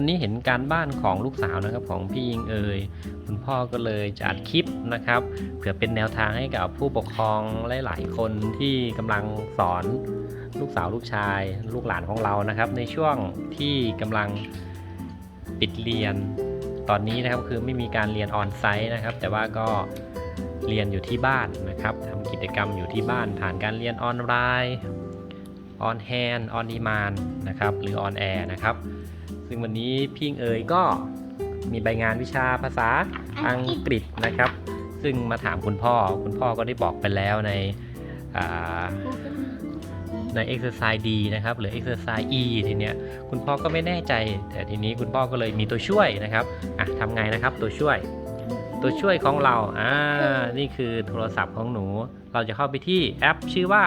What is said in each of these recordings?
วันนี้เห็นการบ้านของลูกสาวนะครับของพี่ยิงเอยคุณพ่อก็เลยจะอัดคลิปนะครับเผื่อเป็นแนวทางให้กับผู้ปกครองหลายๆคนที่กำลังสอนลูกสาวลูกชาย ลูกหลานของเรานะครับ ในช่วงที่กำลังปิดเรียนตอนนี้นะครับคือไม่มีการเรียนออนไซต์นะครับ แต่ว่าก็เรียนอยู่ที่บ้านนะครับทำกิจกรรมอยู่ที่บ้านผ่านการเรียนออนไลน์ออนแฮนออนดีมานนะครับหรือออนแอร์นะครับ ซึ่งวันนี้พี่อิงเอ๋ยก็มีใบงานวิชาภาษาอังกฤษนะครับ ซึ่งมาถามคุณพ่อ คุณพ่อก็ได้บอกไปแล้วในอ่าใน exercise D นะครับ หรือ exercise E ทีเนี้ยคุณพ่อก็ไม่แน่ใจ แต่ทีนี้คุณพ่อก็เลยมีตัวช่วยนะครับอะทำไงนะครับตัวช่วย ตัวช่วยของเราอ่านี่คือโทรศัพท์ของหนู เราจะเข้าไปที่แอปชื่อว่า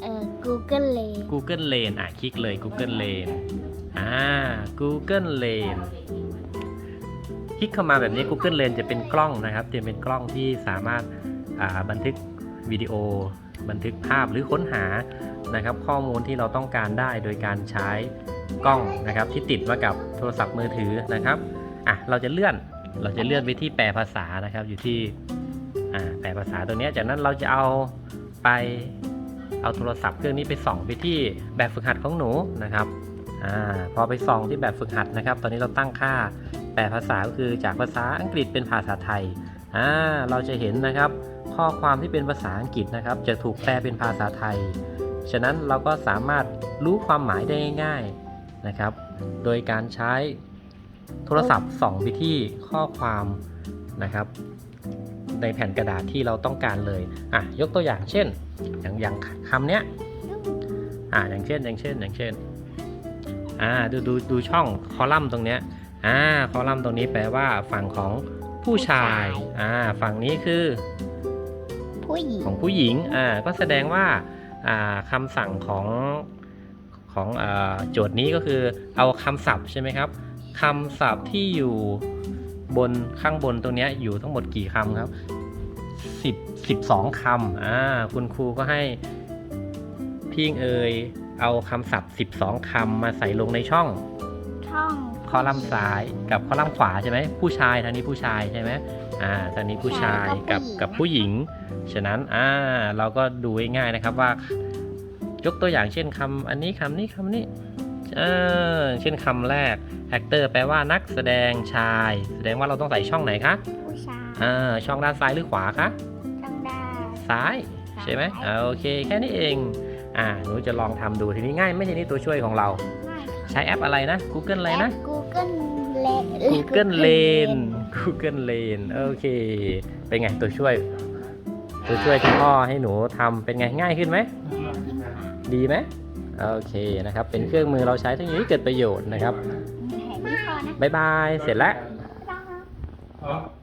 เอ่อ Google Lane Google Lane อะคลิกเลย Google Lane อ่า Google Lane คลิกเข้ามาแบบนี้ Google Lane จะเป็นกล้องนะครับ จะเป็นกล้องที่สามารถบันทึกวิดีโอ บันทึกภาพหรือค้นหานะครับ ข้อมูลที่เราต้องการได้โดยการใช้กล้องนะครับ ที่ติดมากับโทรศัพท์มือถือนะครับอะเราจะเลื่อนเราจะเลื่อนไปที่แปลภาษานะครับ อยู่ที่แปลภาษาตัวนี้จากนั้นเราจะเอาไปเอาโทรศัพท์เครื่องนี้ไปส่องไปที่แบบฝึกหัดของหนูนะครับ อาพอไปส่องที่แบบฝึกหัดนะครับ ตอนนี้เราตั้งค่าแปลภาษาก็คือจากภาษาอังกฤษเป็นภาษาไทยอ่าเราจะเห็นนะครับ ข้อความที่เป็นภาษาอังกฤษนะครับ จะถูกแปลเป็นภาษาไทย ฉะนั้นเราก็สามารถรู้ความหมายได้ง่ายๆนะครับ โดยการใช้โทรศัพท์ส่องไปที่ข้อความนะครับ ในแผ่นกระดาษที่เราต้องการเลยอะยกตัวอย่างเช่น อย่างอย่างคำเนี้ยอ่าอย่างเช่นอย่างเช่นอย่างเช่น อ่าดูดูดูช่องคอลัมน์ตรงเนี้ยอ่าคอลัมน์ตรงนี้แปลว่าฝั่งของผู้ชายอ่าฝั่งนี้คือผู้หญิงของผู้หญิงอ่าก็แสดงว่าอ่าคำสั่งของของอ่าโจทย์นี้ก็คือเอาคำศัพท์ใช่ไหมครับคำศัพท์ที่อยู่บนข้างบนตรงเนี้ยอยู่ทั้งหมดกี่คำครับสิบสิบสองคำอ่าคุณครูก็ให้พี่อิงเอย เอาคำศัพท์ 12คำมาใส่ลงในช่อง ช่องคอลัมน์ซ้ายกับคอลัมน์ขวาใช่ไหมผู้ชายทางนี้ผู้ชายใช่ไหมอ่าทางนี้ผู้ชายกับกับผู้หญิง ฉะนั้นอ่าเราก็ดูง่ายๆนะครับว่ายกตัวอย่างเช่นคำอันนี้คำนี้คำนี้เออเช่นคำแรก actor แปลว่านักแสดงชาย แสดงว่าเราต้องใส่ช่องไหนคะผู้ชายอ่าช่องด้านซ้ายหรือขวาคะช่องด้านซ้ายใช่ไหมอ่าโอเคแค่นี้เอง อ่าหนูจะลองทำดูทีนี้ง่ายไม่ใช่นี่ตัวช่วยของเราง่ายใช้แอปอะไรนะ Google อะไรนะแอป Google Lane Google Lane Google Lane โอเค เป็นไงตัวช่วย ตัวช่วยที่พ่อให้หนูทำเป็นไงง่ายขึ้นไหม ดีไหมโอเคนะครับ เป็นเครื่องมือเราใช้ทั้งนี้เกิดประโยชน์นะครับแค่นี้พอนะบ๊ายบาย เสร็จแล้วบ๊ายบาย Ja.